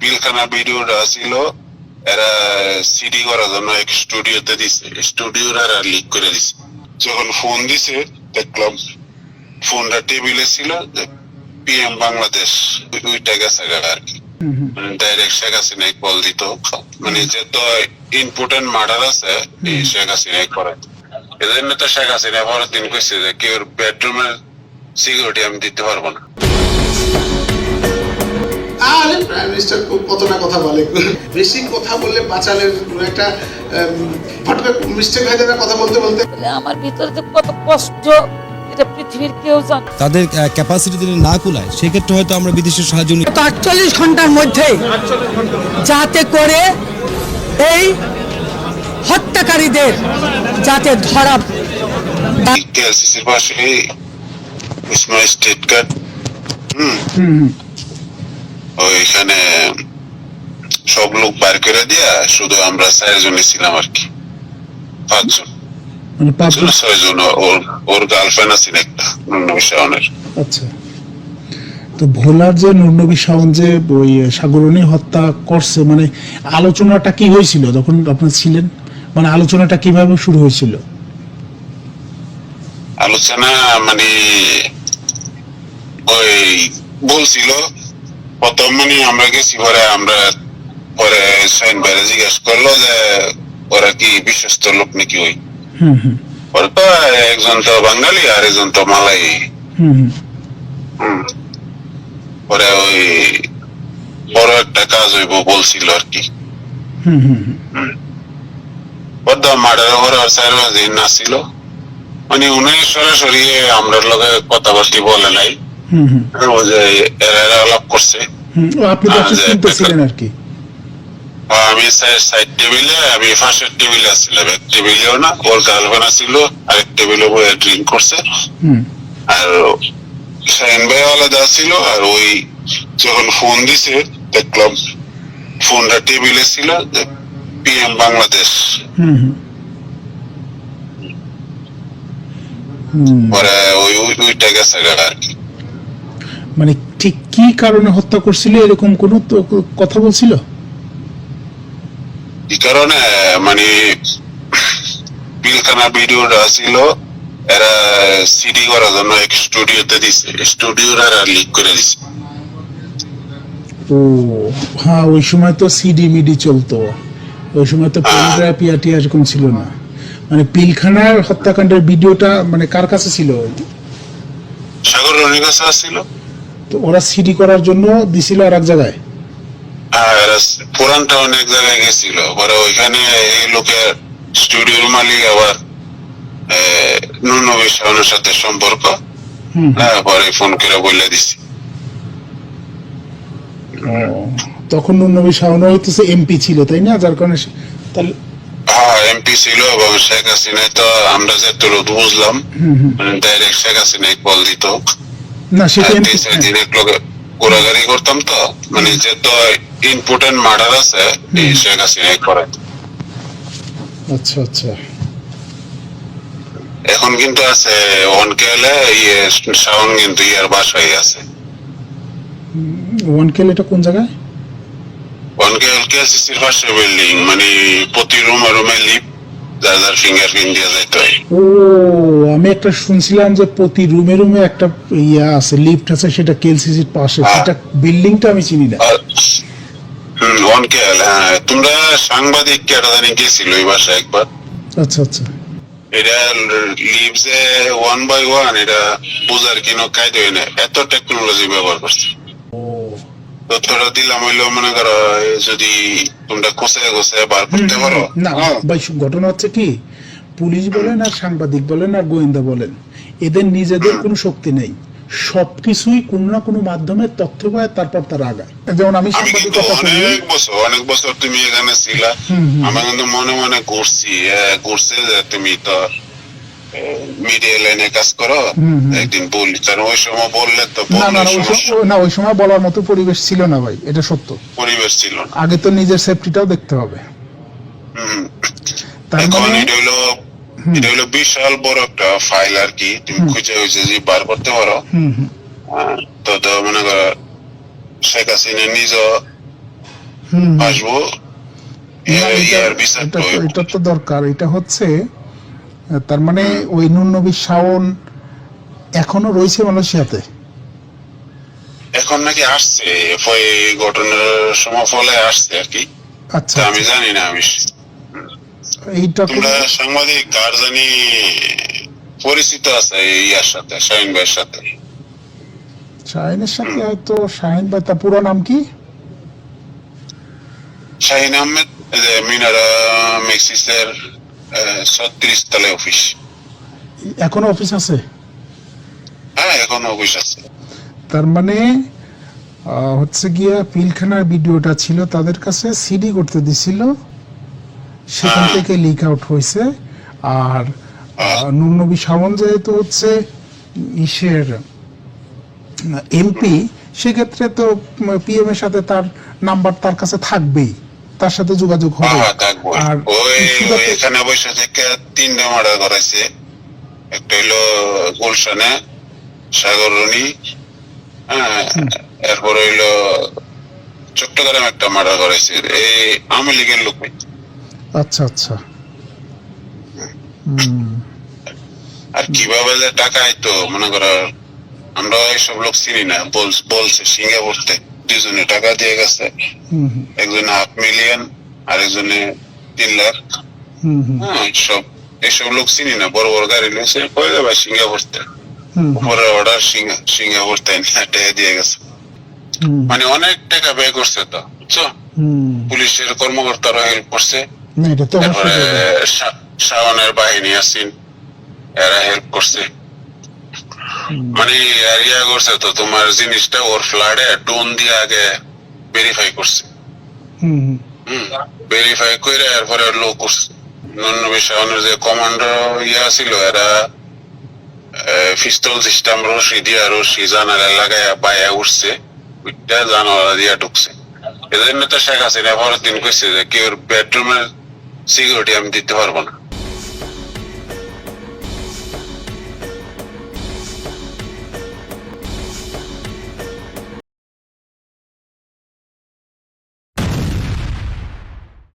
পিলখানা ভিডিওটা ছিল এরা সিডি করার জন্য এক স্টুডিওতে দিছে। স্টুডিওর আর লিক করে দিছে। যখন ফোন দিছে দেখলাম ফোনটা টেবিলে ছিল পিএম বাংলাদেশ ওইটা গেছে আর কি। হুম মানে ডাইরেক্ট শেখ হাসিনাই কল দিত। মানে যে তো ইম্পর্টেন্ট মার্ডার আছে শেখ হাসিনাই করে। এজন্য তো শেখ হাসিনা পরের দিন কইছে যে কেউ বেডরুমের সিকিউরিটি আমি দিতে পারব না। মিনিস্টার কত না কথা বলে। বেশি কথা বললে বাঁচালের একটা ফট করে মিস্টেক হয়ে যায় কথা বলতে বলতে? আমার ভিতরে যে কত কষ্ট এটা পৃথিবীর কেউ জানে তাদের ক্যাপাসিটি যদি না কুলায় সেক্ষেত্রে হয়তো আমরা বিদেশের সাহায্য নিতে তো আটচল্লিশ ঘণ্টার মধ্যে যাতে করে এই হত্যাকারীদের যাতে ধরা স্মার্ট স্টেট কার্ড হুম হুম হুম ওইখানে সব লোক বার করে দিয়া শুধু আমরা চারজনই ছিলাম আর কি। পাঁচজন। মানে ছয়জন ওর ওর গার্লফ্রেন্ড একটা নবিশাওনের আচ্ছা। তো ভোলার যে নুরনবী শাওন যে ওই সাগরণী হত্যা করছে মানে আলোচনাটা কি হয়েছিল যখন আপনার ছিলেন? মানে আলোচনাটা কীভাবে শুরু হয়েছিল? আলোচনা মানে ওই বলছিল প্রথম মানে আমরা গেছি পরে আমরা পরে সাইন বাইরে জিজ্ঞেস করল যে ওরা কি বিশ্বস্ত লোক নাকি ওই? হুম তো একজন তো বাঙালি আর একজন তো মালাই। পরে ওই বড় একটা কাজ হইব বলছিল আর কি। মার্ডার করে আর চার পাঁচ দিন নাছিল মানে উনি সরাসরি আমরা লগে কথাবার্তি বলে নাই। করছে। আপনি তো ছিলেন আর কি। আমি সাইড টেবিলে আমি টেবিলে আসছিলাম। এক টেবিলেও না ওর গার্লফ্রেন্ড ছিল আরেক টেবিলে বয়ে ড্রিঙ্ক করছে। আর শাহিন ভাই আলাদা ছিল আর ওই যখন ফোন দিছে দেখলাম ফোনটা টেবিলে ছিল পিএম বাংলাদেশ হুম হুম। হুম। পরে ওই ওই- ওইটা গেছে আর কি। মানে ঠিক কি কারণে হত্যা করছিল এরকম কোন কথা বলছিল? এই কারণে? মানে পিলখানা ভিডিওটা ছিল এরা সিডি করার জন্য এক স্টুডিওতে দিছে স্টুডিওর আর লিক করে দিছে। ও হ্যাঁ ওই সময় তো সিডি মিডি চলতো। ওই সময় তো পিয়াটি এরকম ছিল না। মানে পিলখানার হত্যাকাণ্ডের ভিডিওটা মানে কার কাছে ছিল? সাগর রনির কাছে আসছিল। তো ওরা সিডি করার জন্য দিছিল আর এক জায়গায়? আর পুরানটা অনেক জায়গায় গেছিল। পরে ওইখানে এই লোকের স্টুডিওর মালিক আবার নুনবী শাহনের সাথে সম্পর্ক। হুম। হ্যাঁ পরে ফোন করে বলে দিছি। তখন নবী শাহন হইতেছে এমপি ছিল তাই না? যার কারণে তাহলে হ্যাঁ এমপি ছিল এবং শেখ হাসিনাই তো আমরা যে তোর বুঝলাম ডাইরেক্ট শেখ হাসিনাই কল দিত। না সেটা লগে ঘোরাঘুরি করতাম তো। মানে যে তো ইম্পর্টেন্ট মার্ডার আছে এই শেখ হাসিনাই করে আচ্ছা আচ্ছা। এখন কিন্তু আছে অনকে হলে ইয়ে শাওন কিন্তু ইয়ার বাসায় আছে। ওয়ান কেল এটা কোন জায়গায়? অনকে কেসিসির পাশে বিল্ডিং মানে প্রতি রুমে রুমে লিপ যার যার ফিঙ্গারপ্রিন্ট দিয়ে যাইতে হয় ও আমি একটা শুনছিলাম যে প্রতি রুমে রুমে একটা ইয়া আছে লিফট আছে সেটা কেলসিসির পাশে। হ্যাঁ। সেটা বিল্ডিংটা আমি চিনি না। হ্যাঁ তোমরা সাংবাদিক কেটা জানি গেছিল এই বাসায় একবার। আচ্ছা আচ্ছা। এটা লিভসে ওয়ান বাই ওয়ান এটা বোঝার কিনো কায়দা হয় না এত টেকনোলজি ব্যবহার করছে। তথ্যটা দিলাম হইল মনে করো যদি তোমরা কোথায় কোথায় বার করতে পারো। না হ্যাঁ। ভাই ঘটনা হচ্ছে কি পুলিশ বলেন আর সাংবাদিক বলেন আর গোয়েন্দা বলেন এদের নিজেদের কোনো শক্তি নেই। সবকিছুই কোনো না কোনো মাধ্যমে তথ্য পায় তারপর তার আগায়। যেমন আমি আমি সাংবাদিকতা করি অনেক বছর অনেক বছর তুমি এখানে ছিলা। আমি কিন্তু মনে মনে ঘুরছি এ, ঘুরছে যে তুমি তো মিডিয়া লাইনে কাজ করো। একদিন বললি কারণ ওই সময় বললে তো না না না, ওই সময় বলার মতো পরিবেশ ছিল না ভাই এটা সত্য। পরিবেশ ছিল না। আগে তো নিজের সেফটিটাও দেখতে হবে। তার মানে এটা হইল এটা হইল বিশাল বড় একটা ফাইল আর কি। তুমি খুঁজে হয়েছে যে বার করতে পারো। হুম তো তো মনে করো শেখ হাসিনা নিজ আসব। এটা- তো- দরকার। এটা হচ্ছে তার মানে ওই নুন নবী শাওন এখনও রয়েছে মালয়েশিয়াতে? এখন নাকি আসছে এই ঘটনার সময় ফলে আসছে আর কি। আচ্ছা আমি জানি না আমি এইটা তোমরা সাংবাদিক কার জানি পরিচিত আছে এই ইয়ার সাথে শাহিন ভাইয়ের সাথে? শাহিনের সাথে হয়তো শাহিন ভাই তার পুরো নাম কি? শাহিন আহমেদ মিনারা মেক্সিসের ছত্রিশ অফিস এখনও অফিস আছে? হ্যাঁ এখন অফিস আছে। তার মানে হচ্ছে গিয়া পিলখানার ভিডিওটা ছিল তাদের কাছে সিডি করতে দিছিল। সেখান হ্যাঁ। থেকে লিক আউট হয়েছে। আর নুর নবী যেহেতু হচ্ছে ইসের এমপি সেক্ষেত্রে তো পিএম এর সাথে তার নাম্বার তার কাছে থাকবেই। তার সাথে যোগাযোগ হবে। হ্যাঁ আর ওই তো- এখানে বসে থেকে তিনটা মার্ডার করাইছে। একটা হইল গুলশানে সাগরণী হ্যাঁ এরপর হইল চট্টগ্রাম একটা মার্ডার করাইছে। এই আওয়ামী লীগের লোক আচ্ছা আচ্ছা। আর কীভাবে যে টাকা আইতো মনে করো আমরা এইসব লোক চিনি না। বল- বলছে সিঙ্গাপুরতে। দুজনে টাকা দিয়ে গেছে। একজনে হাফ মিলিয়ন আর একজনে তিন লাখ। হ্যাঁ সব এইসব লোক চিনি না বড় বড় গাড়ি লইছে কয়ে যাবে সিঙ্গাপুরতে উপরে অর্ডার সিঙ্গাপুর তাই টাকা দিয়ে গেছে। মানে অনেক টাকা ব্যয় করছে তো বুঝছ? পুলিশের কর্মকর্তারা হেল্প করছে তারপরে শাওনের বাহিনী আছেন এরা হেল্প করছে। মানে ইয়া করছে তো তোমার জিনিসটা ওর ফ্লাডে টোন দিয়ে আগে ভেরিফাই করছে। হুম ভেরিফাই করে এরপরে লোক করছে। নন্নবী শাওনের যে কমান্ডার ইয়া ছিল এরা পিস্তল সিস্টেম রশি দিয়া রশি জানালা লাগায় পায়া উঠছে উঠটা জানালা দিয়া ঢুকছে। এজন্য তো শেখ হাসিনা পরের দিন কইছে যে কেউ বেডরুমের সিকিউরিটি আমি দিতে পারব না।